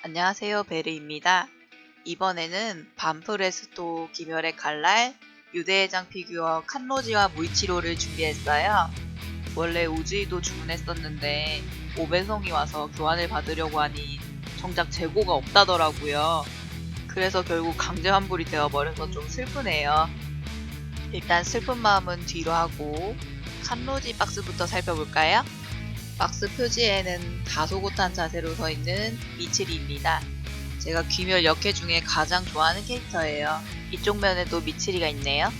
안녕하세요 베르입니다. 이번에는 반프레스토 김열의 갈랄 유대회장 피규어 칸로지와 무이치로를 준비했어요. 원래 우즈이도 주문했었는데 오배송이 와서 교환을 받으려고 하니 정작 재고가 없다더라고요. 그래서 결국 강제 환불이 되어버려서 좀 슬프네요. 일단 슬픈 마음은 뒤로 하고 칸로지 박스부터 살펴볼까요? 박스 표지에는 다소곳한 자세로 서 있는 미츠리입니다. 제가 귀멸 역해 중에 가장 좋아하는 캐릭터예요. 이쪽 면에도 미츠리가 있네요.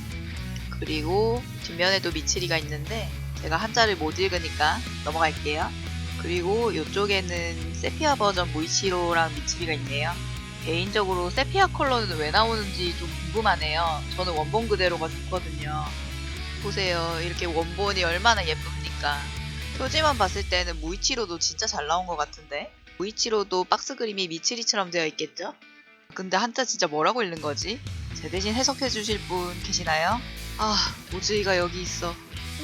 그리고 뒷면에도 미츠리가 있는데 제가 한자를 못 읽으니까 넘어갈게요. 그리고 이쪽에는 세피아 버전 모이치로랑 미츠리가 있네요. 개인적으로 세피아 컬러는 왜 나오는지 좀 궁금하네요. 저는 원본 그대로가 좋거든요. 보세요. 이렇게 원본이 얼마나 예쁩니까? 표지만 봤을 때는 무이치로도 진짜 잘 나온 것 같은데? 무이치로도 박스 그림이 미츠리처럼 되어 있겠죠? 근데 한자 진짜 뭐라고 읽는 거지? 제 대신 해석해 주실 분 계시나요? 아, 오즈이가 여기 있어.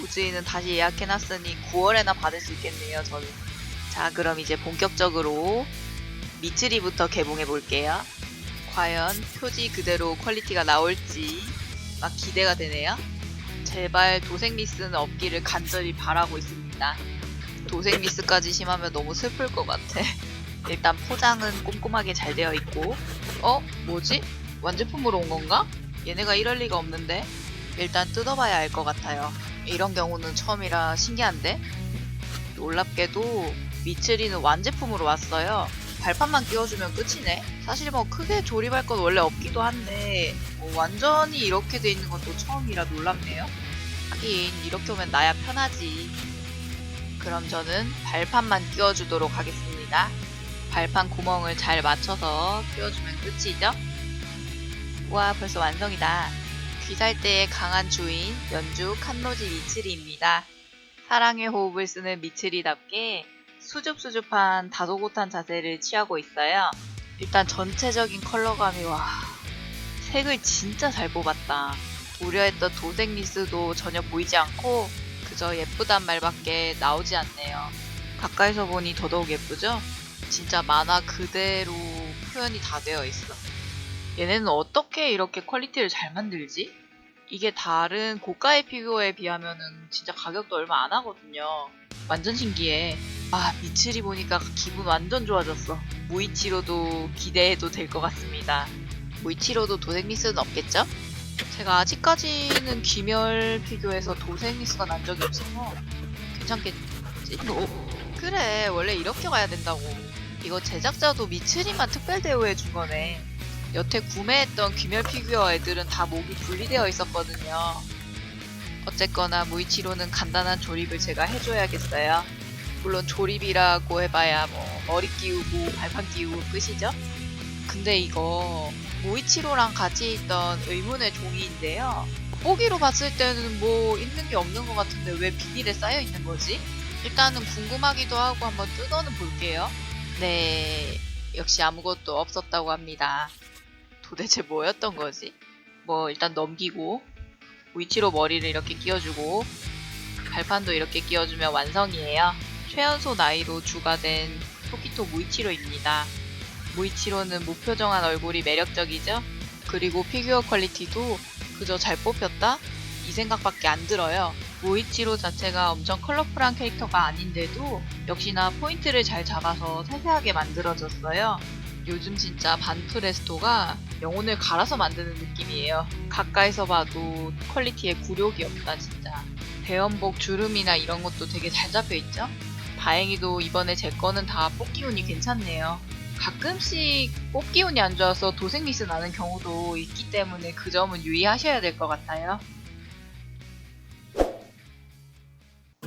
오즈이는 다시 예약해놨으니 9월에나 받을 수 있겠네요, 저는. 자, 그럼 이제 본격적으로 미츠리부터 개봉해 볼게요. 과연 표지 그대로 퀄리티가 나올지 막 기대가 되네요. 제발 도색 미스는 없기를 간절히 바라고 있습니다. 도색 미스까지 심하면 너무 슬플 것 같아. 일단 포장은 꼼꼼하게 잘 되어 있고, 어? 뭐지? 완제품으로 온 건가? 얘네가 이럴 리가 없는데? 일단 뜯어봐야 알 것 같아요. 이런 경우는 처음이라 신기한데? 놀랍게도 미츠리는 완제품으로 왔어요. 발판만 끼워주면 끝이네. 사실 뭐 크게 조립할 건 원래 없기도 한데 뭐 완전히 이렇게 돼 있는 것도 처음이라 놀랍네요. 하긴 이렇게 오면 나야 편하지. 그럼 저는 발판만 끼워주도록 하겠습니다. 발판 구멍을 잘 맞춰서 끼워주면 끝이죠. 와 벌써 완성이다. 귀살대의 강한 주인 연주 칸로지 미츠리입니다. 사랑의 호흡을 쓰는 미츠리답게 수줍수줍한 다소곳한 자세를 취하고 있어요. 일단 전체적인 컬러감이 와 색을 진짜 잘 뽑았다. 우려했던 도색 미스도 전혀 보이지 않고 그저 예쁘단 말밖에 나오지 않네요. 가까이서 보니 더더욱 예쁘죠? 진짜 만화 그대로 표현이 다 되어 있어. 얘네는 어떻게 이렇게 퀄리티를 잘 만들지? 이게 다른 고가의 피규어에 비하면은 진짜 가격도 얼마 안 하거든요. 완전 신기해. 아, 미츠리 보니까 기분 완전 좋아졌어. 무이치로도 기대해도 될 것 같습니다. 무이치로도 도색 미스는 없겠죠? 제가 아직까지는 귀멸 피규어에서 도색 미스가 난 적이 없어서 괜찮겠지? 어, 그래, 원래 이렇게 가야 된다고. 이거 제작자도 미츠리만 특별 대우해 준 거네. 여태 구매했던 귀멸 피규어 애들은 다 목이 분리되어 있었거든요. 어쨌거나 무이치로는 간단한 조립을 제가 해줘야겠어요. 물론 조립이라고 해봐야 뭐 머리 끼우고 발판 끼우고 끝이죠. 근데 이거 무이치로랑 같이 있던 의문의 종이인데요. 보기로 봤을 때는 뭐 있는 게 없는 것 같은데 왜 비닐에 쌓여 있는 거지? 일단은 궁금하기도 하고 한번 뜯어는 볼게요. 네, 역시 아무것도 없었다고 합니다. 도대체 뭐였던 거지? 뭐 일단 넘기고 위치로 머리를 이렇게 끼워주고 발판도 이렇게 끼워주면 완성이에요. 최연소 나이로 주가 된 토키토 무이치로입니다. 무이치로는 무표정한 얼굴이 매력적이죠? 그리고 피규어 퀄리티도 그저 잘 뽑혔다? 이 생각밖에 안 들어요. 무이치로 자체가 엄청 컬러풀한 캐릭터가 아닌데도 역시나 포인트를 잘 잡아서 세세하게 만들어졌어요. 요즘 진짜 반프레스토가 영혼을 갈아서 만드는 느낌이에요. 가까이서 봐도 퀄리티에 굴욕이 없다 진짜. 대연복 주름이나 이런 것도 되게 잘 잡혀있죠? 다행히도 이번에 제 거는 다 뽑기 운이 괜찮네요. 가끔씩 뽑기 운이 안 좋아서 도색 미스 나는 경우도 있기 때문에 그 점은 유의하셔야 될 것 같아요.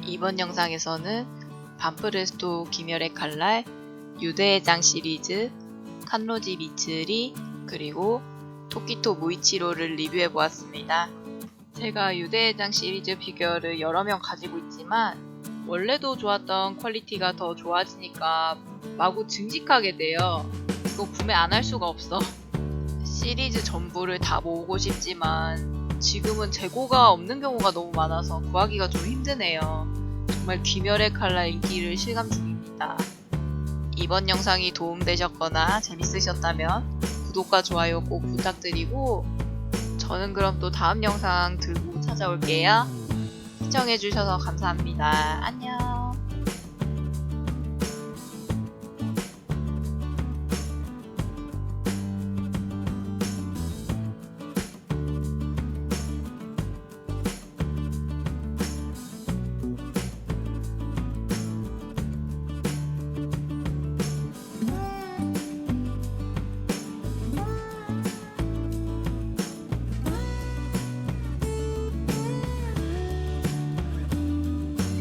이번 영상에서는 반프레스토 김열의 칼날, 유대회장 시리즈, 칸로지 미츠리, 그리고 토키토 무이치로를 리뷰해 보았습니다. 제가 유대회장 시리즈 피규어를 여러 명 가지고 있지만 원래도 좋았던 퀄리티가 더 좋아지니까 마구 증식하게 돼요. 이거 구매 안 할 수가 없어. 시리즈 전부를 다 모으고 싶지만 지금은 재고가 없는 경우가 너무 많아서 구하기가 좀 힘드네요. 정말 귀멸의 칼라 인기를 실감 중입니다. 이번 영상이 도움되셨거나 재밌으셨다면 구독과 좋아요 꼭 부탁드리고 저는 그럼 또 다음 영상 들고 찾아올게요. 시청해주셔서 감사합니다. 안녕.